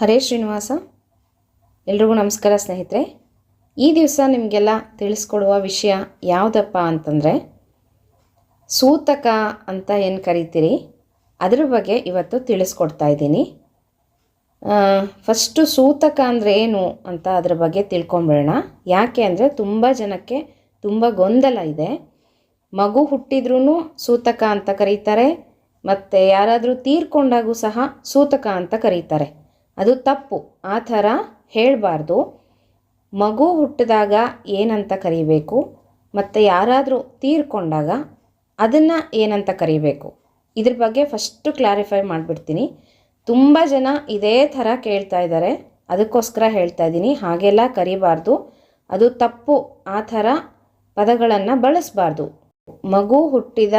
ಹರೇ ಶ್ರೀನಿವಾಸ. ಎಲ್ರಿಗೂ ನಮಸ್ಕಾರ ಸ್ನೇಹಿತರೆ. ಈ ದಿವಸ ನಿಮಗೆಲ್ಲ ತಿಳಿಸ್ಕೊಡುವ ವಿಷಯ ಯಾವುದಪ್ಪ ಅಂತಂದರೆ, ಸೂತಕ ಅಂತ ಏನು ಕರಿತೀರಿ? ಅದರ ಬಗ್ಗೆ ಇವತ್ತು ತಿಳಿಸ್ಕೊಡ್ತಾ ಇದ್ದೀನಿ. ಫಸ್ಟು ಸೂತಕ ಅಂದರೆ ಏನು ಅಂತ ಅದರ ಬಗ್ಗೆ ತಿಳ್ಕೊಂಬಿಡೋಣ. ಯಾಕೆ ಅಂದರೆ ತುಂಬ ಜನಕ್ಕೆ ತುಂಬ ಗೊಂದಲ ಇದೆ. ಮಗು ಹುಟ್ಟಿದ್ರೂ ಸೂತಕ ಅಂತ ಕರೀತಾರೆ, ಮತ್ತು ಯಾರಾದರೂ ತೀರ್ಕೊಂಡಾಗೂ ಸಹ ಸೂತಕ ಅಂತ ಕರೀತಾರೆ. ಅದು ತಪ್ಪು. ಆ ಥರ ಹೇಳಬಾರ್ದು. ಮಗು ಹುಟ್ಟಿದಾಗ ಏನಂತ ಕರಿಬೇಕು? ಮತ್ತು ಯಾರಾದರೂ ತೀರ್ಕೊಂಡಾಗ ಅದನ್ನು ಏನಂತ ಕರಿಬೇಕು? ಇದ್ರ ಬಗ್ಗೆ ಫಸ್ಟು ಕ್ಲಾರಿಫೈ ಮಾಡಿಬಿಡ್ತೀನಿ. ತುಂಬ ಜನ ಇದೇ ಥರ ಕೇಳ್ತಾ ಇದ್ದಾರೆ. ಅದಕ್ಕೋಸ್ಕರ ಹೇಳ್ತಾ ಇದ್ದೀನಿ. ಹಾಗೆಲ್ಲ ಕರಿಬಾರ್ದು. ಅದು ತಪ್ಪು. ಆ ಥರ ಪದಗಳನ್ನು ಬಳಸಬಾರ್ದು. ಮಗು ಹುಟ್ಟಿದ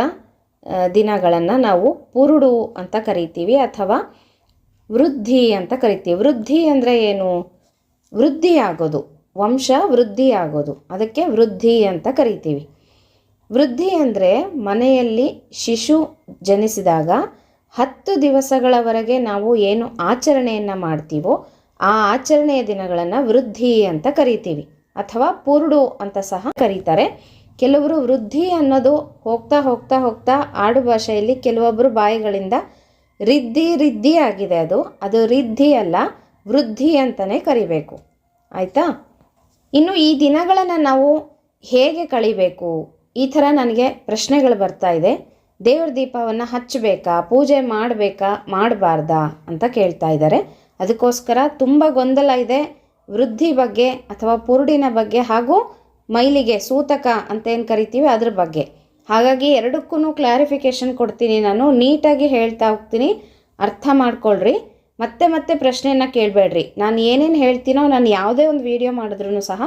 ದಿನಗಳನ್ನು ನಾವು ಪುರುಡು ಅಂತ ಕರಿತೀವಿ. ಅಥವಾ ವೃದ್ಧಿ ಅಂತ ಕರಿತೀವಿ. ವೃದ್ಧಿ ಅಂದರೆ ಏನು? ವೃದ್ಧಿಯಾಗೋದು. ವಂಶ ವೃದ್ಧಿಯಾಗೋದು. ಅದಕ್ಕೆ ವೃದ್ಧಿ ಅಂತ ಕರಿತೀವಿ. ವೃದ್ಧಿ ಅಂದರೆ ಮನೆಯಲ್ಲಿ ಶಿಶು ಜನಿಸಿದಾಗ ಹತ್ತು ದಿವಸಗಳವರೆಗೆ ನಾವು ಏನು ಆಚರಣೆಯನ್ನು ಮಾಡ್ತೀವೋ ಆ ಆಚರಣೆಯ ದಿನಗಳನ್ನು ವೃದ್ಧಿ ಅಂತ ಕರಿತೀವಿ. ಅಥವಾ ಪೂರ್ಡು ಅಂತ ಸಹ ಕರೀತಾರೆ. ಕೆಲವರು ವೃದ್ಧಿ ಅನ್ನೋದು ಹೋಗ್ತಾ ಹೋಗ್ತಾ ಹೋಗ್ತಾ ಆಡು ಭಾಷೆಯಲ್ಲಿ ಕೆಲವೊಬ್ಬರು ಬಾಯಿಗಳಿಂದ ರಿದ್ದಿ ರಿದ್ದಿ ಆಗಿದೆ ಅದು. ಅದು ರಿದ್ದಿ ಅಲ್ಲ, ವೃದ್ಧಿ ಅಂತಲೇ ಕರಿಬೇಕು. ಆಯಿತಾ? ಇನ್ನು ಈ ದಿನಗಳನ್ನು ನಾವು ಹೇಗೆ ಕಳಿಬೇಕು? ಈ ಥರ ನನಗೆ ಪ್ರಶ್ನೆಗಳು ಬರ್ತಾ ಇದೆ. ದೇವ್ರ ದೀಪವನ್ನು ಹಚ್ಚಬೇಕಾ? ಪೂಜೆ ಮಾಡಬೇಕಾ? ಮಾಡಬಾರ್ದಾ ಅಂತ ಕೇಳ್ತಾ ಇದ್ದಾರೆ. ಅದಕ್ಕೋಸ್ಕರ ತುಂಬ ಗೊಂದಲ ಇದೆ. ವೃದ್ಧಿ ಬಗ್ಗೆ ಅಥವಾ ಪುರುಡಿನ ಬಗ್ಗೆ ಹಾಗೂ ಮೈಲಿಗೆ ಸೂತಕ ಅಂತ ಏನು ಕರಿತೀವಿ ಅದ್ರ ಬಗ್ಗೆ. ಹಾಗಾಗಿ ಎರಡಕ್ಕೂ ಕ್ಲಾರಿಫಿಕೇಷನ್ ಕೊಡ್ತೀನಿ ನಾನು. ನೀಟಾಗಿ ಹೇಳ್ತಾ ಹೋಗ್ತೀನಿ. ಅರ್ಥ ಮಾಡ್ಕೊಳ್ರಿ. ಮತ್ತೆ ಮತ್ತೆ ಪ್ರಶ್ನೆಯನ್ನು ಕೇಳಬೇಡ್ರಿ. ನಾನು ಏನೇನು ಹೇಳ್ತೀನೋ ನಾನು ಯಾವುದೇ ಒಂದು ವಿಡಿಯೋ ಮಾಡಿದ್ರೂ ಸಹ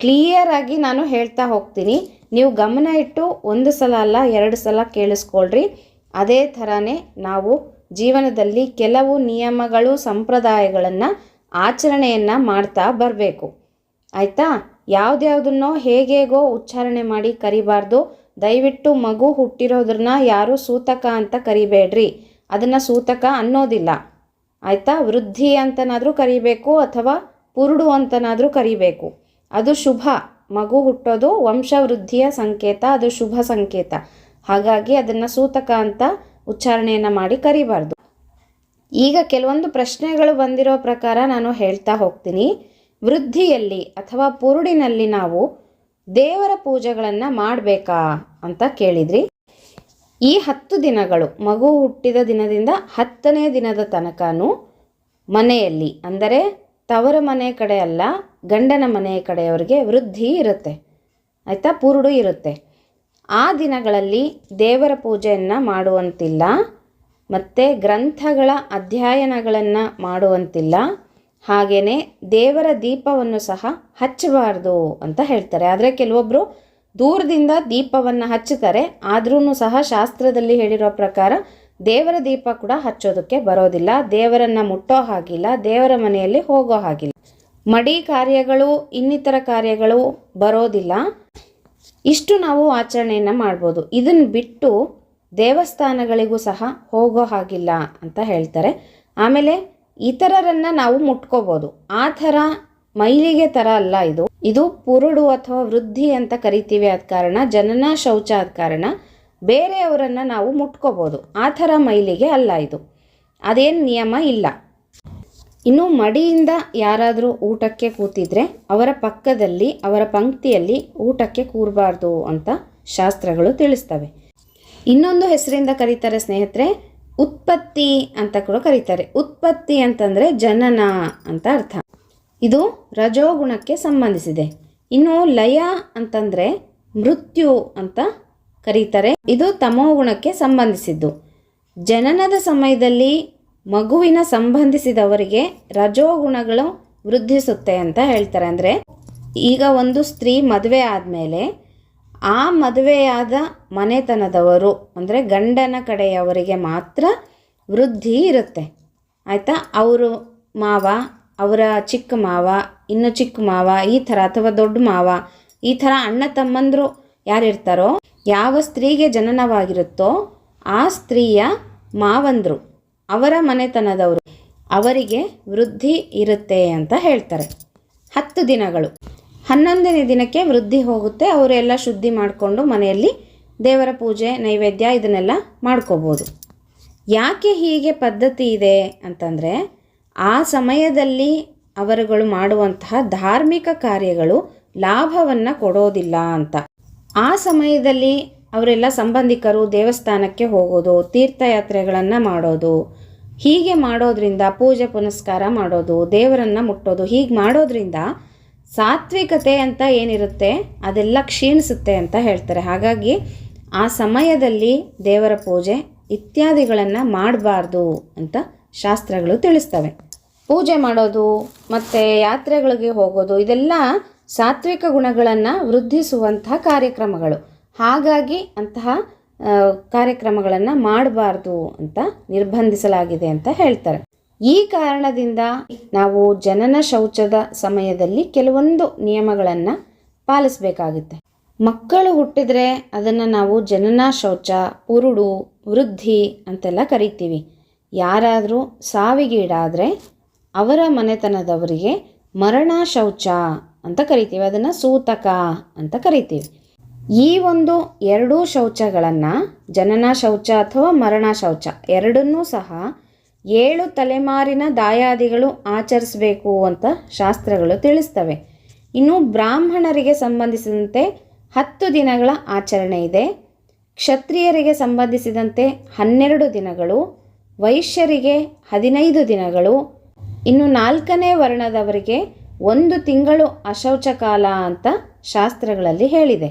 ಕ್ಲಿಯರಾಗಿ ನಾನು ಹೇಳ್ತಾ ಹೋಗ್ತೀನಿ. ನೀವು ಗಮನ ಇಟ್ಟು ಒಂದು ಸಲ ಅಲ್ಲ, ಎರಡು ಸಲ ಕೇಳಿಸ್ಕೊಳ್ರಿ. ಅದೇ ಥರನೇ ನಾವು ಜೀವನದಲ್ಲಿ ಕೆಲವು ನಿಯಮಗಳು, ಸಂಪ್ರದಾಯಗಳನ್ನು ಆಚರಣೆಯನ್ನು ಮಾಡ್ತಾ ಬರಬೇಕು. ಆಯಿತಾ? ಯಾವುದ್ಯಾವುದನ್ನೋ ಹೇಗೇಗೋ ಉಚ್ಚಾರಣೆ ಮಾಡಿ ಕರಿಬಾರ್ದು. ದಯವಿಟ್ಟು ಮಗು ಹುಟ್ಟಿರೋದ್ರನ್ನ ಯಾರೂ ಸೂತಕ ಅಂತ ಕರಿಬೇಡ್ರಿ. ಅದನ್ನು ಸೂತಕ ಅನ್ನೋದಿಲ್ಲ. ಆಯಿತಾ? ವೃದ್ಧಿ ಅಂತನಾದರೂ ಕರಿಬೇಕು ಅಥವಾ ಪುರುಡು ಅಂತನಾದರೂ ಕರಿಬೇಕು. ಅದು ಶುಭ. ಮಗು ಹುಟ್ಟೋದು ವಂಶವೃದ್ಧಿಯ ಸಂಕೇತ, ಅದು ಶುಭ ಸಂಕೇತ. ಹಾಗಾಗಿ ಅದನ್ನು ಸೂತಕ ಅಂತ ಉಚ್ಚಾರಣೆಯನ್ನು ಮಾಡಿ ಕರಿಬಾರ್ದು. ಈಗ ಕೆಲವೊಂದು ಪ್ರಶ್ನೆಗಳು ಬಂದಿರೋ ಪ್ರಕಾರ ನಾನು ಹೇಳ್ತಾ ಹೋಗ್ತೀನಿ. ವೃದ್ಧಿಯಲ್ಲಿ ಅಥವಾ ಪುರುಡಿನಲ್ಲಿ ನಾವು ದೇವರ ಪೂಜೆಗಳನ್ನು ಮಾಡಬೇಕಾ ಅಂತ ಕೇಳಿದ್ರಿ. ಈ ಹತ್ತು ದಿನಗಳು, ಮಗು ಹುಟ್ಟಿದ ದಿನದಿಂದ ಹತ್ತನೇ ದಿನದ ತನಕನೂ ಮನೆಯಲ್ಲಿ, ಅಂದರೆ ತವರ ಮನೆ ಕಡೆ ಅಲ್ಲ, ಗಂಡನ ಮನೆ ಕಡೆಯವರಿಗೆ ವೃದ್ಧಿ ಇರುತ್ತೆ. ಆಯಿತಾ? ಪುರುಡು ಇರುತ್ತೆ. ಆ ದಿನಗಳಲ್ಲಿ ದೇವರ ಪೂಜೆಯನ್ನು ಮಾಡುವಂತಿಲ್ಲ, ಮತ್ತು ಗ್ರಂಥಗಳ ಅಧ್ಯಯನಗಳನ್ನು ಮಾಡುವಂತಿಲ್ಲ. ಹಾಗೆಯೇ ದೇವರ ದೀಪವನ್ನು ಸಹ ಹಚ್ಚಬಾರ್ದು ಅಂತ ಹೇಳ್ತಾರೆ. ಆದರೆ ಕೆಲವೊಬ್ಬರು ದೂರದಿಂದ ದೀಪವನ್ನು ಹಚ್ಚುತ್ತಾರೆ. ಆದ್ರೂ ಸಹ ಶಾಸ್ತ್ರದಲ್ಲಿ ಹೇಳಿರೋ ಪ್ರಕಾರ ದೇವರ ದೀಪ ಕೂಡ ಹಚ್ಚೋದಕ್ಕೆ ಬರೋದಿಲ್ಲ. ದೇವರನ್ನು ಮುಟ್ಟೋ ಹಾಗಿಲ್ಲ. ದೇವರ ಮನೆಯಲ್ಲಿ ಹೋಗೋ ಹಾಗಿಲ್ಲ. ಮಡಿ ಕಾರ್ಯಗಳು, ಇನ್ನಿತರ ಕಾರ್ಯಗಳು ಬರೋದಿಲ್ಲ. ಇಷ್ಟು ನಾವು ಆಚರಣೆಯನ್ನು ಮಾಡ್ಬೋದು. ಇದನ್ನು ಬಿಟ್ಟು ದೇವಸ್ಥಾನಗಳಿಗೂ ಸಹ ಹೋಗೋ ಹಾಗಿಲ್ಲ ಅಂತ ಹೇಳ್ತಾರೆ. ಆಮೇಲೆ ಇತರರನ್ನು ನಾವು ಮುಟ್ಕೋಬೋದು. ಆ ಥರ ಮೈಲಿಗೆ ಥರ ಅಲ್ಲ ಇದು. ಇದು ಪುರುಡು ಅಥವಾ ವೃದ್ಧಿ ಅಂತ ಕರಿತೀವಿ ಆದ ಕಾರಣ, ಜನನ ಶೌಚ ಆದ ಕಾರಣ ಬೇರೆಯವರನ್ನು ನಾವು ಮುಟ್ಕೋಬೋದು. ಆ ಥರ ಮೈಲಿಗೆ ಅಲ್ಲ ಇದು. ಅದೇನು ನಿಯಮ ಇಲ್ಲ. ಇನ್ನು ಮಡಿಯಿಂದ ಯಾರಾದರೂ ಊಟಕ್ಕೆ ಕೂತಿದ್ರೆ ಅವರ ಪಕ್ಕದಲ್ಲಿ, ಅವರ ಪಂಕ್ತಿಯಲ್ಲಿ ಊಟಕ್ಕೆ ಕೂರಬಾರ್ದು ಅಂತ ಶಾಸ್ತ್ರಗಳು ತಿಳಿಸ್ತವೆ. ಇನ್ನೊಂದು ಹೆಸರಿಂದ ಕರೀತಾರೆ ಸ್ನೇಹಿತರೆ ಉತ್ಪತ್ತಿ ಅಂತ ಕೂಡ ಕರೀತಾರೆ. ಉತ್ಪತ್ತಿ ಅಂತಂದರೆ ಜನನ ಅಂತ ಅರ್ಥ. ಇದು ರಜೋಗುಣಕ್ಕೆ ಸಂಬಂಧಿಸಿದೆ. ಇನ್ನು ಲಯ ಅಂತಂದರೆ ಮೃತ್ಯು ಅಂತ ಕರೀತಾರೆ. ಇದು ತಮೋಗುಣಕ್ಕೆ ಸಂಬಂಧಿಸಿದ್ದು. ಜನನದ ಸಮಯದಲ್ಲಿ ಮಗುವಿನ ಸಂಬಂಧಿಸಿದವರಿಗೆ ರಜೋಗುಣಗಳು ವೃದ್ಧಿಸುತ್ತೆ ಅಂತ ಹೇಳ್ತಾರೆ. ಅಂದರೆ ಈಗ ಒಂದು ಸ್ತ್ರೀ ಮದುವೆ ಆದಮೇಲೆ ಆ ಮದುವೆಯಾದ ಮನೆತನದವರು, ಅಂದರೆ ಗಂಡನ ಕಡೆಯವರಿಗೆ ಮಾತ್ರ ವೃದ್ಧಿ ಇರುತ್ತೆ. ಆಯಿತಾ? ಅವರು ಮಾವ, ಅವರ ಚಿಕ್ಕ ಮಾವ, ಇನ್ನು ಚಿಕ್ಕ ಮಾವ, ಈ ಥರ ಅಥವಾ ದೊಡ್ಡ ಮಾವ, ಈ ಥರ ಅಣ್ಣ ತಮ್ಮಂದರು ಯಾರಿರ್ತಾರೋ, ಯಾವ ಸ್ತ್ರೀಗೆ ಜನನವಾಗಿರುತ್ತೋ ಆ ಸ್ತ್ರೀಯ ಮಾವಂದರು, ಅವರ ಮನೆತನದವರು, ಅವರಿಗೆ ವೃದ್ಧಿ ಇರುತ್ತೆ ಅಂತ ಹೇಳ್ತಾರೆ. ಹತ್ತು ದಿನಗಳು. ಹನ್ನೊಂದನೇ ದಿನಕ್ಕೆ ವೃದ್ಧಿ ಹೋಗುತ್ತೆ. ಅವರೆಲ್ಲ ಶುದ್ಧಿ ಮಾಡಿಕೊಂಡು ಮನೆಯಲ್ಲಿ ದೇವರ ಪೂಜೆ, ನೈವೇದ್ಯ ಇದನ್ನೆಲ್ಲ ಮಾಡ್ಕೋಬೋದು. ಯಾಕೆ ಹೀಗೆ ಪದ್ಧತಿ ಇದೆ ಅಂತಂದರೆ, ಆ ಸಮಯದಲ್ಲಿ ಅವರುಗಳು ಮಾಡುವಂತಹ ಧಾರ್ಮಿಕ ಕಾರ್ಯಗಳು ಲಾಭವನ್ನು ಕೊಡೋದಿಲ್ಲ ಅಂತ. ಆ ಸಮಯದಲ್ಲಿ ಅವರೆಲ್ಲ ಸಂಬಂಧಿಕರು ದೇವಸ್ಥಾನಕ್ಕೆ ಹೋಗೋದು, ತೀರ್ಥಯಾತ್ರೆಗಳನ್ನು ಮಾಡೋದು, ಹೀಗೆ ಮಾಡೋದ್ರಿಂದ ಪೂಜೆ ಪುನಸ್ಕಾರ ಮಾಡೋದು, ದೇವರನ್ನು ಮುಟ್ಟೋದು, ಹೀಗೆ ಮಾಡೋದ್ರಿಂದ ಸಾತ್ವಿಕತೆ ಅಂತ ಏನಿರುತ್ತೆ, ಅದೆಲ್ಲ ಕ್ಷೀಣಿಸುತ್ತೆ ಅಂತ ಹೇಳ್ತಾರೆ. ಹಾಗಾಗಿ ಆ ಸಮಯದಲ್ಲಿ ದೇವರ ಪೂಜೆ ಇತ್ಯಾದಿಗಳನ್ನು ಮಾಡಬಾರ್ದು ಅಂತ ಶಾಸ್ತ್ರಗಳು ತಿಳಿಸ್ತವೆ. ಪೂಜೆ ಮಾಡೋದು, ಮತ್ತು ಯಾತ್ರೆಗಳಿಗೆ ಹೋಗೋದು, ಇದೆಲ್ಲ ಸಾತ್ವಿಕ ಗುಣಗಳನ್ನು ವೃದ್ಧಿಸುವಂತಹ ಕಾರ್ಯಕ್ರಮಗಳು. ಹಾಗಾಗಿ ಅಂತಹ ಕಾರ್ಯಕ್ರಮಗಳನ್ನು ಮಾಡಬಾರ್ದು ಅಂತ ನಿರ್ಬಂಧಿಸಲಾಗಿದೆ ಅಂತ ಹೇಳ್ತಾರೆ. ಈ ಕಾರಣದಿಂದ ನಾವು ಜನನ ಶೌಚದ ಸಮಯದಲ್ಲಿ ಕೆಲವೊಂದು ನಿಯಮಗಳನ್ನು ಪಾಲಿಸಬೇಕಾಗುತ್ತೆ. ಮಕ್ಕಳು ಹುಟ್ಟಿದರೆ ಅದನ್ನು ನಾವು ಜನನ ಶೌಚ, ಪುರುಡು, ವೃದ್ಧಿ ಅಂತೆಲ್ಲ ಕರಿತೀವಿ. ಯಾರಾದರೂ ಸಾವಿಗೀಡಾದರೆ ಅವರ ಮನೆತನದವರಿಗೆ ಮರಣ ಶೌಚ ಅಂತ ಕರಿತೀವಿ. ಅದನ್ನು ಸೂತಕ ಅಂತ ಕರಿತೀವಿ. ಈ ಒಂದು ಎರಡೂ ಶೌಚಗಳನ್ನು ಜನನ ಶೌಚ ಅಥವಾ ಮರಣ ಶೌಚ ಎರಡನ್ನೂ ಸಹ ಏಳು ತಲೆಮಾರಿನ ದಾಯಾದಿಗಳು ಆಚರಿಸಬೇಕು ಅಂತ ಶಾಸ್ತ್ರಗಳು ತಿಳಿಸ್ತವೆ. ಇನ್ನು ಬ್ರಾಹ್ಮಣರಿಗೆ ಸಂಬಂಧಿಸಿದಂತೆ ಹತ್ತು ದಿನಗಳ ಆಚರಣೆ ಇದೆ. ಕ್ಷತ್ರಿಯರಿಗೆ ಸಂಬಂಧಿಸಿದಂತೆ ಹನ್ನೆರಡು ದಿನಗಳು, ವೈಶ್ಯರಿಗೆ ಹದಿನೈದು ದಿನಗಳು, ಇನ್ನು ನಾಲ್ಕನೇ ವರ್ಣದವರಿಗೆ ಒಂದು ತಿಂಗಳು ಅಶೌಚ ಕಾಲ ಅಂತ ಶಾಸ್ತ್ರಗಳಲ್ಲಿ ಹೇಳಿದೆ.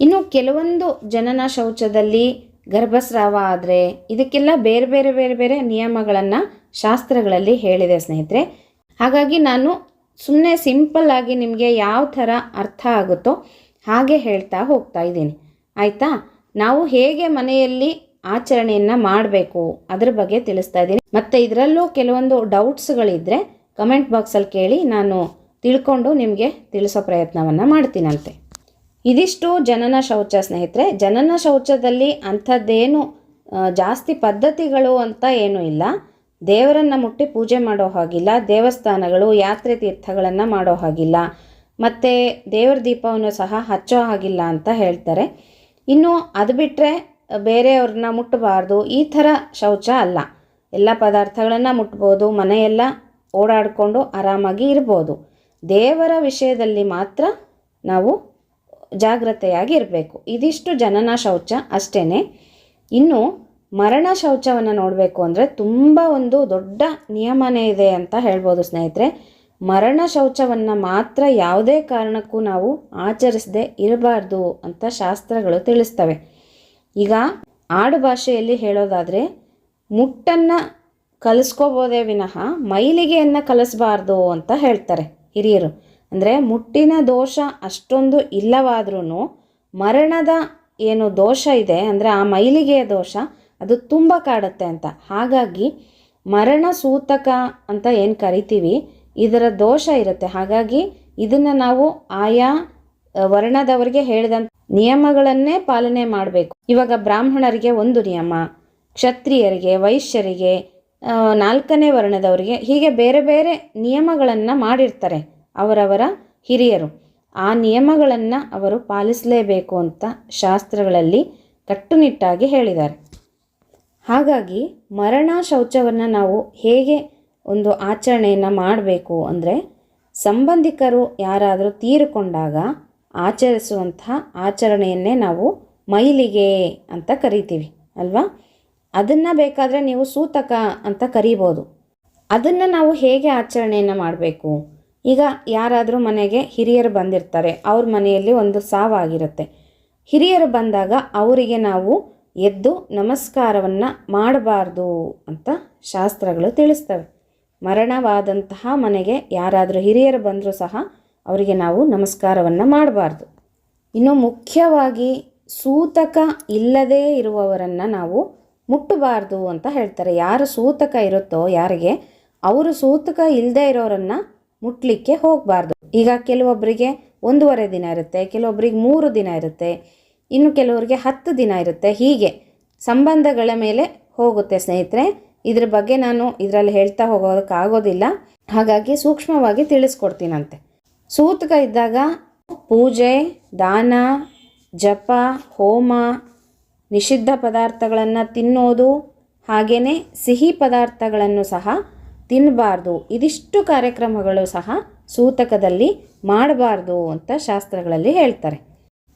ಇನ್ನು ಕೆಲವೊಂದು ಜನನ ಶೌಚದಲ್ಲಿ ಗರ್ಭಸ್ರಾವ ಆದರೆ ಇದಕ್ಕೆಲ್ಲ ಬೇರೆ ಬೇರೆ ಬೇರೆ ಬೇರೆ ನಿಯಮಗಳನ್ನು ಶಾಸ್ತ್ರಗಳಲ್ಲಿ ಹೇಳಿದೆ ಸ್ನೇಹಿತರೆ. ಹಾಗಾಗಿ ನಾನು ಸುಮ್ಮನೆ ಸಿಂಪಲ್ ಆಗಿ ನಿಮಗೆ ಯಾವ ಥರ ಅರ್ಥ ಆಗುತ್ತೋ ಹಾಗೆ ಹೇಳ್ತಾ ಹೋಗ್ತಾ ಇದ್ದೀನಿ. ಆಯಿತಾ? ನಾವು ಹೇಗೆ ಮನೆಯಲ್ಲಿ ಆಚರಣೆಯನ್ನು ಮಾಡಬೇಕು ಅದ್ರ ಬಗ್ಗೆ ತಿಳಿಸ್ತಾ ಇದ್ದೀನಿ. ಮತ್ತು ಇದರಲ್ಲೂ ಕೆಲವೊಂದು ಡೌಟ್ಸ್ಗಳಿದ್ದರೆ ಕಮೆಂಟ್ ಬಾಕ್ಸಲ್ಲಿ ಕೇಳಿ ನಾನು ತಿಳ್ಕೊಂಡು ನಿಮಗೆ ತಿಳಿಸೋ ಪ್ರಯತ್ನವನ್ನು ಮಾಡ್ತೀನಂತೆ. ಇದಿಷ್ಟು ಜನನ ಶೌಚ ಸ್ನೇಹಿತರೆ, ಜನನ ಶೌಚದಲ್ಲಿ ಅಂಥದ್ದೇನು ಜಾಸ್ತಿ ಪದ್ಧತಿಗಳು ಅಂತ ಏನೂ ಇಲ್ಲ. ದೇವರನ್ನು ಮುಟ್ಟಿ ಪೂಜೆ ಮಾಡೋ ಹಾಗಿಲ್ಲ, ದೇವಸ್ಥಾನಗಳು, ಯಾತ್ರೆ ತೀರ್ಥಗಳನ್ನು ಮಾಡೋ ಹಾಗಿಲ್ಲ. ಮತ್ತು ದೇವರ ದೀಪವನ್ನು ಸಹ ಹಚ್ಚೋ ಹಾಗಿಲ್ಲ ಅಂತ ಹೇಳ್ತಾರೆ. ಇನ್ನು ಅದು ಬಿಟ್ಟರೆ ಬೇರೆಯವ್ರನ್ನ ಮುಟ್ಟಬಾರ್ದು, ಈ ಥರ ಶೌಚ ಅಲ್ಲ. ಎಲ್ಲ ಪದಾರ್ಥಗಳನ್ನು ಮುಟ್ಬೋದು, ಮನೆಯೆಲ್ಲ ಓಡಾಡಿಕೊಂಡು ಆರಾಮಾಗಿ ಇರ್ಬೋದು. ದೇವರ ವಿಷಯದಲ್ಲಿ ಮಾತ್ರ ನಾವು ಜಾಗ್ರತೆಯಾಗಿ ಇರಬೇಕು ಇದಿಷ್ಟು ಜನನ ಶೌಚ ಅಷ್ಟೇ ಇನ್ನು ಮರಣ ಶೌಚವನ್ನು ನೋಡಬೇಕು ಅಂದರೆ ತುಂಬ ಒಂದು ದೊಡ್ಡ ನಿಯಮನೇ ಇದೆ ಅಂತ ಹೇಳ್ಬೋದು ಸ್ನೇಹಿತರೆ. ಮರಣ ಶೌಚವನ್ನು ಮಾತ್ರ ಯಾವುದೇ ಕಾರಣಕ್ಕೂ ನಾವು ಆಚರಿಸದೆ ಇರಬಾರ್ದು ಅಂತ ಶಾಸ್ತ್ರಗಳು ತಿಳಿಸ್ತವೆ. ಈಗ ಆಡು ಭಾಷೆಯಲ್ಲಿ ಹೇಳೋದಾದರೆ, ಮುಟ್ಟನ್ನು ಕಲಿಸ್ಕೋಬೋದೇ ವಿನಃ ಮೈಲಿಗೆಯನ್ನು ಕಲಿಸ್ಬಾರ್ದು ಅಂತ ಹೇಳ್ತಾರೆ ಹಿರಿಯರು. ಅಂದರೆ ಮುಟ್ಟಿನ ದೋಷ ಅಷ್ಟೊಂದು ಇಲ್ಲವಾದ್ರೂ ಮರಣದ ಏನು ದೋಷ ಇದೆ ಅಂದರೆ ಆ ಮೈಲಿಗೆಯ ದೋಷ ಅದು ತುಂಬ ಕಾಡುತ್ತೆ ಅಂತ. ಹಾಗಾಗಿ ಮರಣ ಸೂತಕ ಅಂತ ಏನು ಕರಿತೀವಿ, ಇದರ ದೋಷ ಇರುತ್ತೆ. ಹಾಗಾಗಿ ಇದನ್ನು ನಾವು ಆಯಾ ವರ್ಣದವರಿಗೆ ಹೇಳಿದಂಥ ನಿಯಮಗಳನ್ನೇ ಪಾಲನೆ ಮಾಡಬೇಕು. ಇವಾಗ ಬ್ರಾಹ್ಮಣರಿಗೆ ಒಂದು ನಿಯಮ, ಕ್ಷತ್ರಿಯರಿಗೆ, ವೈಶ್ಯರಿಗೆ ನಾಲ್ಕನೇ ವರ್ಣದವರಿಗೆ ಹೀಗೆ ಬೇರೆ ಬೇರೆ ನಿಯಮಗಳನ್ನು ಮಾಡಿರ್ತಾರೆ. ಅವರವರ ಹಿರಿಯರು. ಆ ನಿಯಮಗಳನ್ನು ಅವರು ಪಾಲಿಸಲೇಬೇಕು ಅಂತ ಶಾಸ್ತ್ರಗಳಲ್ಲಿ ಕಟ್ಟುನಿಟ್ಟಾಗಿ ಹೇಳಿದ್ದಾರೆ. ಹಾಗಾಗಿ ಮರಣ ಶೌಚವನ್ನು ನಾವು ಹೇಗೆ ಒಂದು ಆಚರಣೆಯನ್ನು ಮಾಡಬೇಕು ಅಂದರೆ ಸಂಬಂಧಿಕರು ಯಾರಾದರೂ ತೀರಿಕೊಂಡಾಗ ಆಚರಿಸುವಂತಹ ಆಚರಣೆಯನ್ನೇ ನಾವು ಮೈಲಿಗೆ ಅಂತ ಕರಿತೀವಿ, ಅಲ್ವಾ? ಅದನ್ನು ಬೇಕಾದರೆ ನೀವು ಸೂತಕ ಅಂತ ಕರಿಬೋದು. ಅದನ್ನು ನಾವು ಹೇಗೆ ಆಚರಣೆಯನ್ನು ಮಾಡಬೇಕು? ಈಗ ಯಾರಾದರೂ ಮನೆಗೆ ಹಿರಿಯರು ಬಂದಿರ್ತಾರೆ, ಅವ್ರ ಮನೆಯಲ್ಲಿ ಒಂದು ಸಾವಾಗಿರುತ್ತೆ. ಹಿರಿಯರು ಬಂದಾಗ ಅವರಿಗೆ ನಾವು ಎದ್ದು ನಮಸ್ಕಾರವನ್ನು ಮಾಡಬಾರ್ದು ಅಂತ ಶಾಸ್ತ್ರಗಳು ತಿಳಿಸ್ತವೆ. ಮರಣವಾದಂತಹ ಮನೆಗೆ ಯಾರಾದರೂ ಹಿರಿಯರು ಬಂದರೂ ಸಹ ಅವರಿಗೆ ನಾವು ನಮಸ್ಕಾರವನ್ನು ಮಾಡಬಾರ್ದು. ಇನ್ನು ಮುಖ್ಯವಾಗಿ ಸೂತಕ ಇಲ್ಲದೇ ಇರುವವರನ್ನು ನಾವು ಮುಟ್ಟಬಾರ್ದು ಅಂತ ಹೇಳ್ತಾರೆ. ಯಾರು ಸೂತಕ ಇರುತ್ತೋ, ಯಾರಿಗೆ ಅವರು ಸೂತಕ ಇಲ್ಲದೇ ಇರೋರನ್ನು ಮುಟ್ಲಿಕ್ಕೆ ಹೋಗಬಾರ್ದು. ಈಗ ಕೆಲವೊಬ್ಬರಿಗೆ ಒಂದೂವರೆ ದಿನ ಇರುತ್ತೆ ಕೆಲವೊಬ್ಬರಿಗೆ ಮೂರು ದಿನ ಇರುತ್ತೆ, ಇನ್ನು ಕೆಲವರಿಗೆ ಹತ್ತು ದಿನ ಇರುತ್ತೆ. ಹೀಗೆ ಸಂಬಂಧಗಳ ಮೇಲೆ ಹೋಗುತ್ತೆ ಸ್ನೇಹಿತರೆ. ಇದ್ರ ಬಗ್ಗೆ ನಾನು ಇದರಲ್ಲಿ ಹೇಳ್ತಾ ಹೋಗೋದಕ್ಕಾಗೋದಿಲ್ಲ ಹಾಗಾಗಿ ಸೂಕ್ಷ್ಮವಾಗಿ ತಿಳಿಸ್ಕೊಡ್ತೀನಂತೆ. ಸೂತಕ ಇದ್ದಾಗ ಪೂಜೆ, ದಾನ, ಜಪ, ಹೋಮ, ನಿಷಿದ್ಧ ಪದಾರ್ಥಗಳನ್ನು ತಿನ್ನೋದು ಹಾಗೆಯೇ ಸಿಹಿ ಪದಾರ್ಥಗಳನ್ನು ಸಹ ತಿನ್ನಬಾರ್ದು ಇದಿಷ್ಟು ಕಾರ್ಯಕ್ರಮಗಳು ಸಹ ಸೂತಕದಲ್ಲಿ ಮಾಡಬಾರ್ದು ಅಂತ ಶಾಸ್ತ್ರಗಳಲ್ಲಿ ಹೇಳ್ತಾರೆ.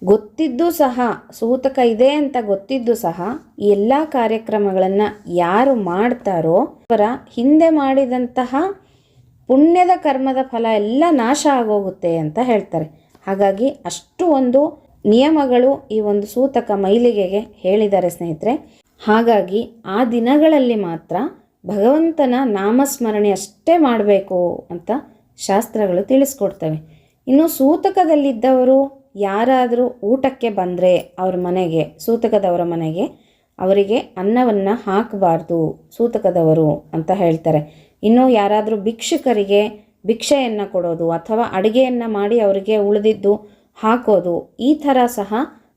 ಗೊತ್ತಿದ್ದು ಸಹ, ಸೂತಕ ಇದೆ ಅಂತ ಗೊತ್ತಿದ್ದು ಸಹ ಎಲ್ಲ ಕಾರ್ಯಕ್ರಮಗಳನ್ನು ಯಾರು ಮಾಡ್ತಾರೋ ಅವರ ಹಿಂದೆ ಮಾಡಿದಂತಹ ಪುಣ್ಯದ ಕರ್ಮದ ಫಲ ಎಲ್ಲ ನಾಶ ಆಗೋಗುತ್ತೆ ಅಂತ ಹೇಳ್ತಾರೆ. ಹಾಗಾಗಿ ಅಷ್ಟು ಒಂದು ನಿಯಮಗಳು ಈ ಒಂದು ಸೂತಕ ಮೈಲಿಗೆಗೆ ಹೇಳಿದ್ದಾರೆ ಸ್ನೇಹಿತರೆ. ಹಾಗಾಗಿ ಆ ದಿನಗಳಲ್ಲಿ ಮಾತ್ರ ಭಗವಂತನ ನಾಮಸ್ಮರಣೆ ಅಷ್ಟೇ ಮಾಡಬೇಕು ಅಂತ ಶಾಸ್ತ್ರಗಳು ತಿಳಿಸ್ಕೊಡ್ತವೆ. ಇನ್ನು ಸೂತಕದಲ್ಲಿದ್ದವರು ಯಾರಾದರೂ ಊಟಕ್ಕೆ ಬಂದರೆ ಅವ್ರ ಮನೆಗೆ, ಸೂತಕದವರ ಮನೆಗೆ ಅವರಿಗೆ ಅನ್ನವನ್ನು ಹಾಕಬಾರ್ದು, ಸೂತಕದವರು ಅಂತ ಹೇಳ್ತಾರೆ. ಇನ್ನು ಯಾರಾದರೂ ಭಿಕ್ಷುಕರಿಗೆ ಭಿಕ್ಷೆಯನ್ನು ಕೊಡೋದು ಅಥವಾ ಅಡುಗೆಯನ್ನು ಮಾಡಿ ಅವರಿಗೆ ಉಳಿದಿದ್ದು ಹಾಕೋದು ಈ ಥರ ಸಹ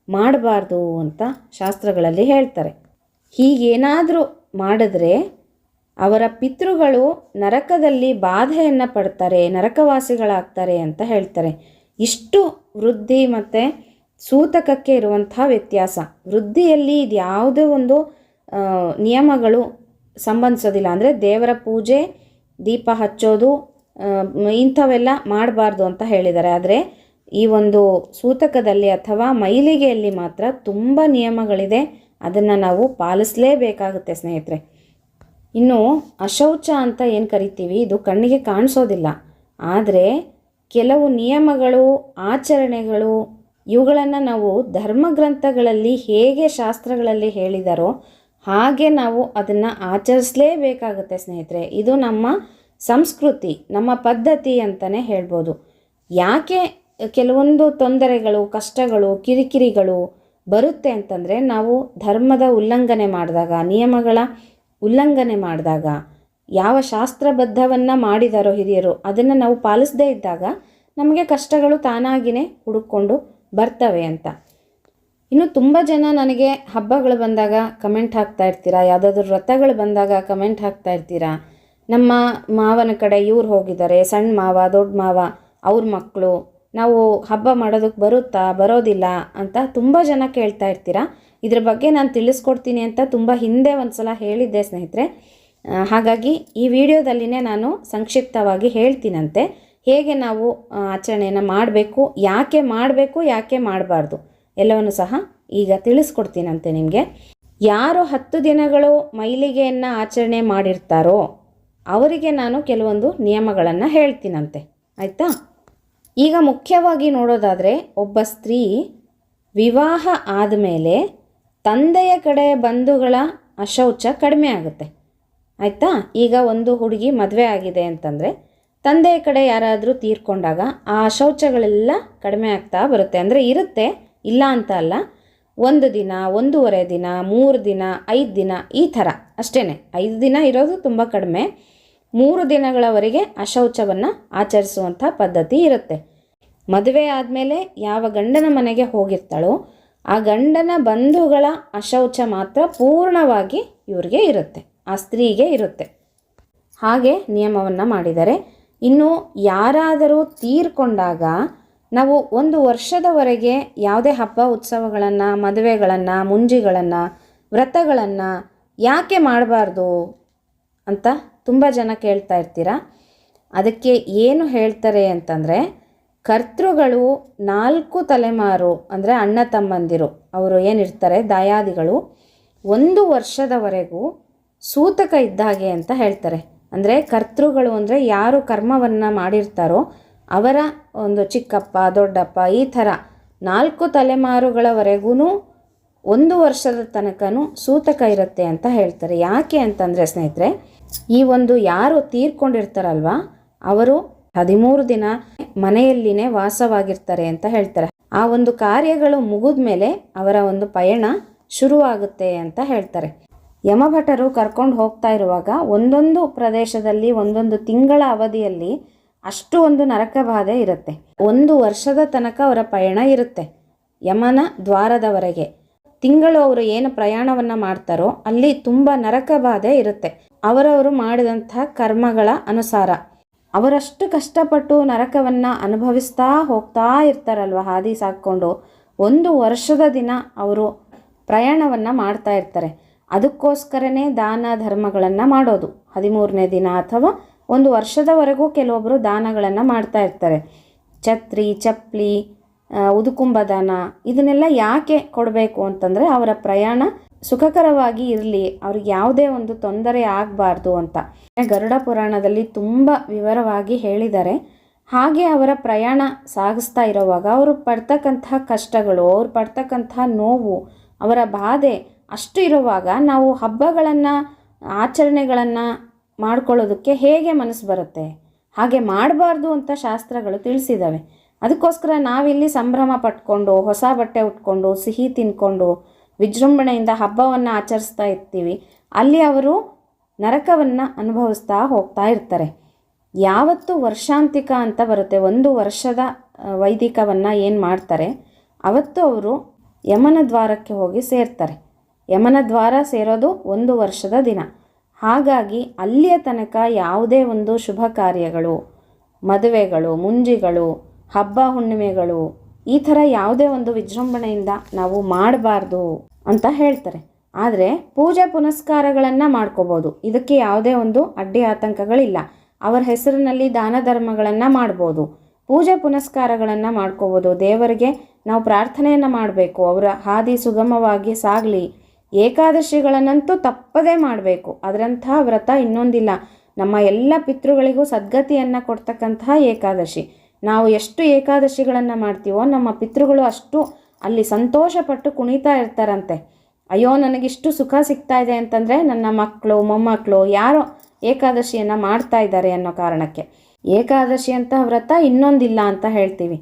ಮಾಡಬಾರ್ದು ಅಂತ ಶಾಸ್ತ್ರಗಳಲ್ಲಿ ಹೇಳ್ತಾರೆ. ಹೀಗೇನಾದರೂ ಮಾಡಿದ್ರೆ ಅವರ ಪಿತೃಗಳು ನರಕದಲ್ಲಿ ಬಾಧೆಯನ್ನು ಪಡ್ತಾರೆ, ನರಕವಾಸಿಗಳಾಗ್ತಾರೆ ಅಂತ ಹೇಳ್ತಾರೆ. ಇಷ್ಟು ವೃದ್ಧಿ ಮತ್ತು ಸೂತಕಕ್ಕೆ ಇರುವಂಥ ವ್ಯತ್ಯಾಸ. ವೃದ್ಧಿಯಲ್ಲಿ ಇದು ಯಾವುದೇ ಒಂದು ನಿಯಮಗಳು ಸಂಬಂಧಿಸೋದಿಲ್ಲ. ಅಂದರೆ ದೇವರ ಪೂಜೆ, ದೀಪ ಹಚ್ಚೋದು ಇಂಥವೆಲ್ಲ ಮಾಡಬಾರ್ದು ಅಂತ ಹೇಳಿದ್ದಾರೆ. ಆದರೆ ಈ ಒಂದು ಸೂತಕದಲ್ಲಿ ಅಥವಾ ಮೈಲಿಗೆಯಲ್ಲಿ ಮಾತ್ರ ತುಂಬ ನಿಯಮಗಳಿದೆ. ಅದನ್ನು ನಾವು ಪಾಲಿಸಲೇಬೇಕಾಗುತ್ತೆ ಸ್ನೇಹಿತರೆ. ಇನ್ನು ಅಶೌಚ ಅಂತ ಏನು ಕರಿತೀವಿ? ಇದು ಕಣ್ಣಿಗೆ ಕಾಣಿಸೋದಿಲ್ಲ. ಆದರೆ ಕೆಲವು ನಿಯಮಗಳು, ಆಚರಣೆಗಳು, ಇವುಗಳನ್ನು ನಾವು ಧರ್ಮಗ್ರಂಥಗಳಲ್ಲಿ ಹೇಗೆ ಶಾಸ್ತ್ರಗಳಲ್ಲಿ ಹೇಳಿದಾರೋ ಹಾಗೆ ನಾವು ಅದನ್ನು ಆಚರಿಸಲೇಬೇಕಾಗುತ್ತೆ ಸ್ನೇಹಿತರೆ. ಇದು ನಮ್ಮ ಸಂಸ್ಕೃತಿ, ನಮ್ಮ ಪದ್ಧತಿ ಅಂತಲೇ ಹೇಳ್ಬೋದು. ಯಾಕೆ ಕೆಲವೊಂದು ತೊಂದರೆಗಳು, ಕಷ್ಟಗಳು, ಕಿರಿಕಿರಿಗಳು ಬರುತ್ತೆ ಅಂತಂದರೆ ನಾವು ಧರ್ಮದ ಉಲ್ಲಂಘನೆ ಮಾಡಿದಾಗ, ನಿಯಮಗಳ ಉಲ್ಲಂಘನೆ ಮಾಡಿದಾಗ ಯಾವ ಶಾಸ್ತ್ರಬದ್ಧವನ್ನು ಮಾಡಿದಾರೋ ಹಿರಿಯರು ಅದನ್ನು ನಾವು ಪಾಲಿಸದೇ ಇದ್ದಾಗ ನಮಗೆ ಕಷ್ಟಗಳು ತಾನಾಗಿಯೇ ಹುಡುಕೊಂಡು ಬರ್ತವೆ ಅಂತ. ಇನ್ನು ತುಂಬ ಜನ ನನಗೆ ಹಬ್ಬಗಳು ಬಂದಾಗ ಕಮೆಂಟ್ ಹಾಕ್ತಾ ಇರ್ತೀರಾ? ಯಾವುದಾದ್ರೂ ವ್ರತಗಳು ಬಂದಾಗ ಕಮೆಂಟ್ ಹಾಕ್ತಾ ಇರ್ತೀರಾ? ನಮ್ಮ ಮಾವನ ಕಡೆ ಇವ್ರು ಹೋಗಿದ್ದಾರೆ, ಸಣ್ಣ ಮಾವ, ದೊಡ್ಡ ಮಾವ, ಅವ್ರ ಮಕ್ಕಳು ನಾವು ಹಬ್ಬ ಮಾಡೋದಕ್ಕೆ ಬರುತ್ತಾ, ಬರೋದಿಲ್ಲ ಅಂತ ತುಂಬ ಜನ ಕೇಳ್ತಾ ಇರ್ತೀರಾ? ಇದ್ರ ಬಗ್ಗೆ ನಾನು ತಿಳಿಸ್ಕೊಡ್ತೀನಿ ಅಂತ ತುಂಬ ಹಿಂದೆ ಒಂದು ಸಲ ಹೇಳಿದ್ದೆ ಸ್ನೇಹಿತರೆ. ಹಾಗಾಗಿ ಈ ವಿಡಿಯೋದಲ್ಲಿನೇ ನಾನು ಸಂಕ್ಷಿಪ್ತವಾಗಿ ಹೇಳ್ತೀನಂತೆ. ಹೇಗೆ ನಾವು ಆಚರಣೆಯನ್ನು ಮಾಡಬೇಕು, ಯಾಕೆ ಮಾಡಬೇಕು, ಯಾಕೆ ಮಾಡಬಾರ್ದು ಎಲ್ಲವನ್ನು ಸಹ ಈಗ ತಿಳಿಸ್ಕೊಡ್ತೀನಂತೆ ನಿಮಗೆ. ಯಾರು ಹತ್ತು ದಿನಗಳು ಮೈಲಿಗೆಯನ್ನು ಆಚರಣೆ ಮಾಡಿರ್ತಾರೋ ಅವರಿಗೆ ನಾನು ಕೆಲವೊಂದು ನಿಯಮಗಳನ್ನು ಹೇಳ್ತೀನಂತೆ. ಆಯಿತಾ? ಈಗ ಮುಖ್ಯವಾಗಿ ನೋಡೋದಾದರೆ, ಒಬ್ಬ ಸ್ತ್ರೀ ವಿವಾಹ ಆದಮೇಲೆ ತಂದೆಯ ಕಡೆ ಬಂಧುಗಳ ಅಶೌಚ ಕಡಿಮೆ ಆಗುತ್ತೆ. ಆಯಿತಾ? ಈಗ ಒಂದು ಹುಡುಗಿ ಮದುವೆ ಆಗಿದೆ ಅಂತಂದರೆ ತಂದೆಯ ಕಡೆ ಯಾರಾದರೂ ತೀರ್ಕೊಂಡಾಗ ಆ ಅಶೌಚಗಳೆಲ್ಲ ಕಡಿಮೆ ಆಗ್ತಾ ಬರುತ್ತೆ. ಅಂದರೆ ಇರುತ್ತೆ, ಇಲ್ಲ ಅಂತ ಅಲ್ಲ. ಒಂದು ದಿನ, ಒಂದೂವರೆ ದಿನ, ಮೂರು ದಿನ, ಐದು ದಿನ, ಈ ಥರ ಅಷ್ಟೇ ಐದು ದಿನ ಇರೋದು ತುಂಬ ಕಡಿಮೆ. ಮೂರು ದಿನಗಳವರೆಗೆ ಅಶೌಚವನ್ನು ಆಚರಿಸುವಂಥ ಪದ್ಧತಿ ಇರುತ್ತೆ. ಮದುವೆ ಆದಮೇಲೆ ಯಾವ ಗಂಡನ ಮನೆಗೆ ಹೋಗಿರ್ತಾಳೋ ಆ ಗಂಡನ ಬಂಧುಗಳ ಅಶೌಚ ಮಾತ್ರ ಪೂರ್ಣವಾಗಿ ಇವರಿಗೆ ಇರುತ್ತೆ, ಆ ಸ್ತ್ರೀಗೆ ಇರುತ್ತೆ. ಹಾಗೆ ನಿಯಮವನ್ನು ಮಾಡಿದ್ದಾರೆ ಇನ್ನು ಯಾರಾದರೂ ತೀರ್ಕೊಂಡಾಗ ನಾವು ಒಂದು ವರ್ಷದವರೆಗೆ ಯಾವುದೇ ಹಬ್ಬ ಉತ್ಸವಗಳನ್ನು, ಮದುವೆಗಳನ್ನು, ಮುಂಜಿಗಳನ್ನು, ವ್ರತಗಳನ್ನು ಯಾಕೆ ಮಾಡಬಾರ್ದು ಅಂತ ತುಂಬ ಜನ ಕೇಳ್ತಾ ಇರ್ತೀರ? ಅದಕ್ಕೆ ಏನು ಹೇಳ್ತಾರೆ ಅಂತಂದರೆ ಕರ್ತೃಗಳು ನಾಲ್ಕು ತಲೆಮಾರು, ಅಂದರೆ ಅಣ್ಣ ತಮ್ಮಂದಿರು, ಅವರು ಏನಿರ್ತಾರೆ, ದಾಯಾದಿಗಳು, ಒಂದು ವರ್ಷದವರೆಗೂ ಸೂತಕ ಇದ್ದ ಹಾಗೆ ಅಂತ ಹೇಳ್ತಾರೆ. ಅಂದರೆ ಕರ್ತೃಗಳು ಅಂದರೆ ಯಾರು ಕರ್ಮವನ್ನು ಮಾಡಿರ್ತಾರೋ, ಅವರ ಒಂದು ಚಿಕ್ಕಪ್ಪ, ದೊಡ್ಡಪ್ಪ, ಈ ಥರ ನಾಲ್ಕು ತಲೆಮಾರುಗಳವರೆಗೂ ಒಂದು ವರ್ಷದ ತನಕನೂ ಸೂತಕ ಇರುತ್ತೆ ಅಂತ ಹೇಳ್ತಾರೆ. ಯಾಕೆ ಅಂತಂದರೆ ಸ್ನೇಹಿತರೆ, ಈ ಒಂದು ಯಾರು ತೀರ್ಕೊಂಡಿರ್ತಾರಲ್ವ, ಅವರು ಹದಿಮೂರು ದಿನ ಮನೆಯಲ್ಲಿನೇ ವಾಸವಾಗಿರ್ತಾರೆ ಅಂತ ಹೇಳ್ತಾರೆ. ಆ ಒಂದು ಕಾರ್ಯಗಳು ಮುಗಿದ ಮೇಲೆ ಅವರ ಒಂದು ಪಯಣ ಶುರುವಾಗುತ್ತೆ ಅಂತ ಹೇಳ್ತಾರೆ. ಯಮಭಟರು ಕರ್ಕೊಂಡು ಹೋಗ್ತಾ ಇರುವಾಗ ಒಂದೊಂದು ಪ್ರದೇಶದಲ್ಲಿ ಒಂದೊಂದು ತಿಂಗಳ ಅವಧಿಯಲ್ಲಿ ಅಷ್ಟು ಒಂದು ನರಕ ಬಾಧೆ ಇರುತ್ತೆ. ಒಂದು ವರ್ಷದ ತನಕ ಅವರ ಪಯಣ ಇರುತ್ತೆ ಯಮನ ದ್ವಾರದವರೆಗೆ. ತಿಂಗಳು ಅವರು ಏನು ಪ್ರಯಾಣವನ್ನು ಮಾಡ್ತಾರೋ ಅಲ್ಲಿ ತುಂಬ ನರಕ ಬಾಧೆ ಇರುತ್ತೆ. ಅವರವರು ಮಾಡಿದಂಥ ಕರ್ಮಗಳ ಅನುಸಾರ. ಅವರಷ್ಟು ಕಷ್ಟಪಟ್ಟು ನರಕವನ್ನು ಅನುಭವಿಸ್ತಾ ಹೋಗ್ತಾ ಇರ್ತಾರಲ್ವ ಹಾದಿ ಸಾಕ್ಕೊಂಡು? ಒಂದು ವರ್ಷದ ದಿನ ಅವರು ಪ್ರಯಾಣವನ್ನು ಮಾಡ್ತಾ ಇರ್ತಾರೆ. ಅದಕ್ಕೋಸ್ಕರನೇ ದಾನ ಧರ್ಮಗಳನ್ನು ಮಾಡೋದು. ಹದಿಮೂರನೇ ದಿನ ಅಥವಾ ಒಂದು ವರ್ಷದವರೆಗೂ ಕೆಲವೊಬ್ಬರು ದಾನಗಳನ್ನು ಮಾಡ್ತಾ ಇರ್ತಾರೆ. ಛತ್ರಿ ಚಪ್ಪಲಿ ಉದುಕುಂಬ ದಾನ ಇದನ್ನೆಲ್ಲ ಯಾಕೆ ಕೊಡಬೇಕು ಅಂತಂದರೆ ಅವರ ಪ್ರಯಾಣ ಸುಖಕರವಾಗಿ ಇರಲಿ, ಅವ್ರಿಗೆ ಯಾವುದೇ ಒಂದು ತೊಂದರೆ ಆಗಬಾರ್ದು ಅಂತ. ಗರುಡ ಪುರಾಣದಲ್ಲಿ ತುಂಬ ವಿವರವಾಗಿ ಹೇಳಿದ್ದಾರೆ ಹಾಗೆ ಅವರ ಪ್ರಯಾಣ ಸಾಗಿಸ್ತಾ ಇರುವಾಗ ಅವರು ಪಡ್ತಕ್ಕಂತಹ ಕಷ್ಟಗಳು, ಅವ್ರು ಪಡ್ತಕ್ಕಂತಹ ನೋವು, ಅವರ ಬಾಧೆ ಅಷ್ಟು ಇರುವಾಗ ನಾವು ಹಬ್ಬಗಳನ್ನು, ಆಚರಣೆಗಳನ್ನು ಮಾಡ್ಕೊಳ್ಳೋದಕ್ಕೆ ಹೇಗೆ ಮನಸ್ಸು ಬರುತ್ತೆ? ಹಾಗೆ ಮಾಡಬಾರ್ದು ಅಂತ ಶಾಸ್ತ್ರಗಳು ತಿಳಿಸಿದ್ದಾವೆ. ಅದಕ್ಕೋಸ್ಕರ ನಾವಿಲ್ಲಿ ಸಂಭ್ರಮ ಪಟ್ಕೊಂಡು, ಹೊಸ ಬಟ್ಟೆ ಉಟ್ಕೊಂಡು, ಸಿಹಿ ತಿನ್ಕೊಂಡು ವಿಜೃಂಭಣೆಯಿಂದ ಹಬ್ಬವನ್ನು ಆಚರಿಸ್ತಾ ಇರ್ತೀವಿ. ಅಲ್ಲಿ ಅವರು ನರಕವನ್ನು ಅನುಭವಿಸ್ತಾ ಹೋಗ್ತಾ ಇರ್ತಾರೆ. ಯಾವತ್ತು ವರ್ಷಾಂತಿಕ ಅಂತ ಬರುತ್ತೆ. ಒಂದು ವರ್ಷದ ವೈದಿಕವನ್ನು ಏನು ಮಾಡ್ತಾರೆ? ಅವತ್ತು ಅವರು ಯಮನ ದ್ವಾರಕ್ಕೆ ಹೋಗಿ ಸೇರ್ತಾರೆ. ಯಮನ ದ್ವಾರ ಸೇರೋದು ಒಂದು ವರ್ಷದ ದಿನ. ಹಾಗಾಗಿ ಅಲ್ಲಿಯ ತನಕ ಯಾವುದೇ ಒಂದು ಶುಭ ಕಾರ್ಯಗಳು, ಮದುವೆಗಳು, ಮುಂಜಿಗಳು, ಹಬ್ಬ ಹುಣ್ಣಿಮೆಗಳು ಈ ಥರ ಯಾವುದೇ ಒಂದು ವಿಜೃಂಭಣೆಯಿಂದ ನಾವು ಮಾಡಬಾರ್ದು ಅಂತ ಹೇಳ್ತಾರೆ. ಆದರೆ ಪೂಜೆ ಪುನಸ್ಕಾರಗಳನ್ನು ಮಾಡ್ಕೋಬೋದು. ಇದಕ್ಕೆ ಯಾವುದೇ ಒಂದು ಅಡ್ಡಿ ಆತಂಕಗಳಿಲ್ಲ. ಅವರ ಹೆಸರಿನಲ್ಲಿ ದಾನ ಧರ್ಮಗಳನ್ನು ಮಾಡ್ಬೋದು. ಪೂಜೆ ಪುನಸ್ಕಾರಗಳನ್ನು ಮಾಡ್ಕೋಬೋದು. ದೇವರಿಗೆ ನಾವು ಪ್ರಾರ್ಥನೆಯನ್ನು ಮಾಡಬೇಕು. ಅವರ ಹಾದಿ ಸುಗಮವಾಗಿ ಸಾಗಲಿ. ಏಕಾದಶಿಗಳನ್ನಂತೂ ತಪ್ಪದೇ ಮಾಡಬೇಕು. ಅದರಂಥ ವ್ರತ ಇನ್ನೊಂದಿಲ್ಲ. ನಮ್ಮ ಎಲ್ಲ ಪಿತೃಗಳಿಗೂ ಸದ್ಗತಿಯನ್ನು ಕೊಡ್ತಕ್ಕಂತಹ ಏಕಾದಶಿ. ನಾವು ಎಷ್ಟು ಏಕಾದಶಿಗಳನ್ನು ಮಾಡ್ತೀವೋ, ನಮ್ಮ ಪಿತೃಗಳು ಅಷ್ಟು ಅಲ್ಲಿ ಸಂತೋಷಪಟ್ಟು ಕುಣಿತಾ ಇರ್ತಾರಂತೆ. ಅಯ್ಯೋ, ನನಗಿಷ್ಟು ಸುಖ ಸಿಗ್ತಾ ಇದೆ ಅಂತಂದರೆ ನನ್ನ ಮಕ್ಕಳು ಮೊಮ್ಮಕ್ಕಳು ಯಾರೋ ಏಕಾದಶಿಯನ್ನು ಮಾಡ್ತಾ ಇದ್ದಾರೆ ಅನ್ನೋ ಕಾರಣಕ್ಕೆ. ಏಕಾದಶಿ ಅಂತ ವ್ರತ ಇನ್ನೊಂದಿಲ್ಲ ಅಂತ ಹೇಳ್ತೀವಿ.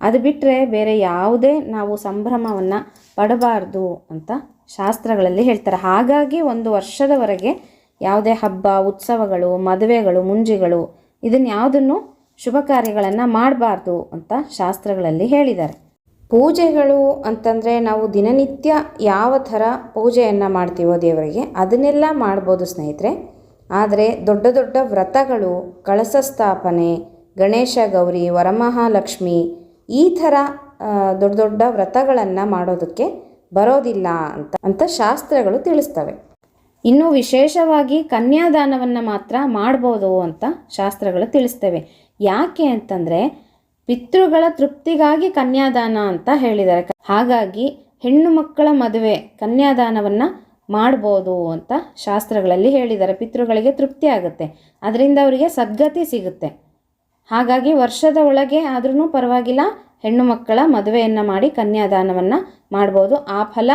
ಅದು ಬಿಟ್ಟರೆ ಬೇರೆ ಯಾವುದೇ ನಾವು ಸಂಭ್ರಮವನ್ನು ಪಡಬಾರ್ದು ಅಂತ ಶಾಸ್ತ್ರಗಳಲ್ಲಿ ಹೇಳ್ತಾರೆ. ಹಾಗಾಗಿ ಒಂದು ವರ್ಷದವರೆಗೆ ಯಾವುದೇ ಹಬ್ಬ, ಉತ್ಸವಗಳು, ಮದುವೆಗಳು, ಮುಂಜಿಗಳು ಇದನ್ನು ಯಾವುದನ್ನು ಶುಭ ಕಾರ್ಯಗಳನ್ನು ಮಾಡಬಾರ್ದು ಅಂತ ಶಾಸ್ತ್ರಗಳಲ್ಲಿ ಹೇಳಿದ್ದಾರೆ. ಪೂಜೆಗಳು ಅಂತಂದರೆ ನಾವು ದಿನನಿತ್ಯ ಯಾವ ಥರ ಪೂಜೆಯನ್ನು ಮಾಡ್ತೀವೋ ದೇವರಿಗೆ ಅದನ್ನೆಲ್ಲ ಮಾಡ್ಬೋದು ಸ್ನೇಹಿತರೆ. ಆದರೆ ದೊಡ್ಡ ದೊಡ್ಡ ವ್ರತಗಳು, ಕಳಸ ಸ್ಥಾಪನೆ, ಗಣೇಶ ಗೌರಿ, ವರಮಹಾಲಕ್ಷ್ಮಿ ಈ ಥರ ದೊಡ್ಡ ದೊಡ್ಡ ವ್ರತಗಳನ್ನು ಮಾಡೋದಕ್ಕೆ ಬರೋದಿಲ್ಲ ಅಂತ ಅಂತ ಶಾಸ್ತ್ರಗಳು ತಿಳಿಸ್ತವೆ. ಇನ್ನು ವಿಶೇಷವಾಗಿ ಕನ್ಯಾದಾನವನ್ನು ಮಾತ್ರ ಮಾಡ್ಬೋದು ಅಂತ ಶಾಸ್ತ್ರಗಳು ತಿಳಿಸ್ತವೆ. ಯಾಕೆ ಅಂತಂದರೆ ಪಿತೃಗಳ ತೃಪ್ತಿಗಾಗಿ ಕನ್ಯಾದಾನ ಅಂತ ಹೇಳಿದ್ದಾರೆ. ಹಾಗಾಗಿ ಹೆಣ್ಣು ಮಕ್ಕಳ ಮದುವೆ ಕನ್ಯಾದಾನವನ್ನು ಮಾಡ್ಬೋದು ಅಂತ ಶಾಸ್ತ್ರಗಳಲ್ಲಿ ಹೇಳಿದ್ದಾರೆ. ಪಿತೃಗಳಿಗೆ ತೃಪ್ತಿ ಆಗುತ್ತೆ, ಅದರಿಂದ ಅವರಿಗೆ ಸದ್ಗತಿ ಸಿಗುತ್ತೆ. ಹಾಗಾಗಿ ವರ್ಷದ ಒಳಗೆ ಆದ್ರೂ ಪರವಾಗಿಲ್ಲ, ಹೆಣ್ಣು ಮಕ್ಕಳ ಮದುವೆಯನ್ನು ಮಾಡಿ ಕನ್ಯಾದಾನವನ್ನು ಮಾಡ್ಬೋದು. ಆ ಫಲ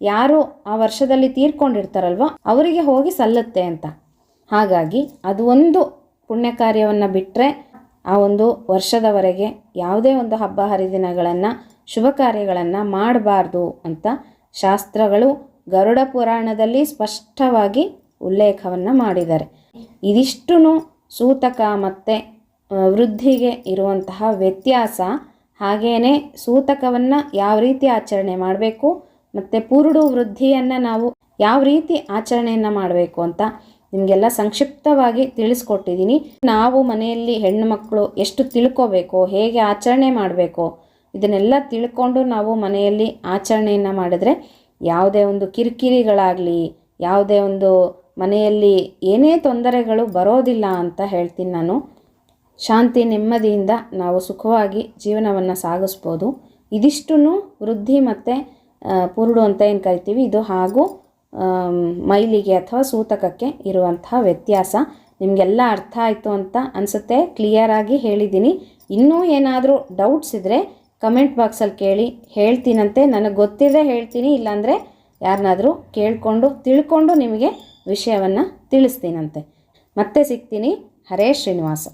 ಯಾರು ಆ ವರ್ಷದಲ್ಲಿ ತೀರ್ಕೊಂಡಿರ್ತಾರಲ್ವ ಅವರಿಗೆ ಹೋಗಿ ಸಲ್ಲುತ್ತೆ ಅಂತ. ಹಾಗಾಗಿ ಅದು ಒಂದು ಪುಣ್ಯ ಕಾರ್ಯವನ್ನು ಬಿಟ್ಟರೆ ಆ ಒಂದು ವರ್ಷದವರೆಗೆ ಯಾವುದೇ ಒಂದು ಹಬ್ಬ ಹರಿದಿನಗಳನ್ನು, ಶುಭ ಕಾರ್ಯಗಳನ್ನು ಮಾಡಬಾರ್ದು ಅಂತ ಶಾಸ್ತ್ರಗಳು ಗರುಡ ಪುರಾಣದಲ್ಲಿ ಸ್ಪಷ್ಟವಾಗಿ ಉಲ್ಲೇಖವನ್ನು ಮಾಡಿದ್ದಾರೆ. ಇದಿಷ್ಟು ಸೂತಕ ಮತ್ತು ವೃದ್ಧಿಗೆ ಇರುವಂತಹ ವ್ಯತ್ಯಾಸ ಹಾಗೆಯೇ ಸೂತಕವನ್ನು ಯಾವ ರೀತಿ ಆಚರಣೆ ಮಾಡಬೇಕು ಮತ್ತು ಪೂರುಡು ವೃದ್ಧಿಯನ್ನು ನಾವು ಯಾವ ರೀತಿ ಆಚರಣೆಯನ್ನು ಮಾಡಬೇಕು ಅಂತ ನಿಮಗೆಲ್ಲ ಸಂಕ್ಷಿಪ್ತವಾಗಿ ತಿಳಿಸ್ಕೊಟ್ಟಿದ್ದೀನಿ. ನಾವು ಮನೆಯಲ್ಲಿ ಹೆಣ್ಣು ಮಕ್ಕಳು ಎಷ್ಟು ತಿಳ್ಕೋಬೇಕು, ಹೇಗೆ ಆಚರಣೆ ಮಾಡಬೇಕು, ಇದನ್ನೆಲ್ಲ ತಿಳ್ಕೊಂಡು ನಾವು ಮನೆಯಲ್ಲಿ ಆಚರಣೆಯನ್ನು ಮಾಡಿದ್ರೆ ಯಾವುದೇ ಒಂದು ಕಿರಿಕಿರಿಗಳಾಗಲಿ, ಯಾವುದೇ ಒಂದು ಮನೆಯಲ್ಲಿ ಏನೇ ತೊಂದರೆಗಳು ಬರೋದಿಲ್ಲ ಅಂತ ಹೇಳ್ತೀನಿ ನಾನು. ಶಾಂತಿ, ನೆಮ್ಮದಿಯಿಂದ ನಾವು ಸುಖವಾಗಿ ಜೀವನವನ್ನು ಸಾಗಿಸ್ಬೋದು. ಇದಿಷ್ಟೂ ವೃದ್ಧಿ ಮತ್ತು ಪುರುಡು ಅಂತ ಏನು ಕರಿತೀವಿ? ಇದು ಹಾಗೂ ಮೈಲಿಗೆ ಅಥವಾ ಸೂತಕಕ್ಕೆ ಇರುವಂತಹ ವ್ಯತ್ಯಾಸ. ನಿಮಗೆಲ್ಲ ಅರ್ಥ ಆಯಿತು ಅಂತ ಅನಿಸುತ್ತೆ. ಕ್ಲಿಯರಾಗಿ ಹೇಳಿದ್ದೀನಿ. ಇನ್ನೂ ಏನಾದರೂ ಡೌಟ್ಸ್ ಇದ್ದರೆ ಕಮೆಂಟ್ ಬಾಕ್ಸಲ್ಲಿ ಕೇಳಿ. ಹೇಳ್ತೀನಂತೆ. ನನಗೆ ಗೊತ್ತಿದ್ದರೆ ಹೇಳ್ತೀನಿ, ಇಲ್ಲಾಂದರೆ ಯಾರನ್ನಾದರೂ ಕೇಳಿಕೊಂಡು, ತಿಳ್ಕೊಂಡು ನಿಮಗೆ ವಿಷಯವನ್ನು ತಿಳಿಸ್ತೀನಂತೆ. ಮತ್ತೆ ಸಿಗ್ತೀನಿ. ಹರೇ ಶ್ರೀನಿವಾಸ.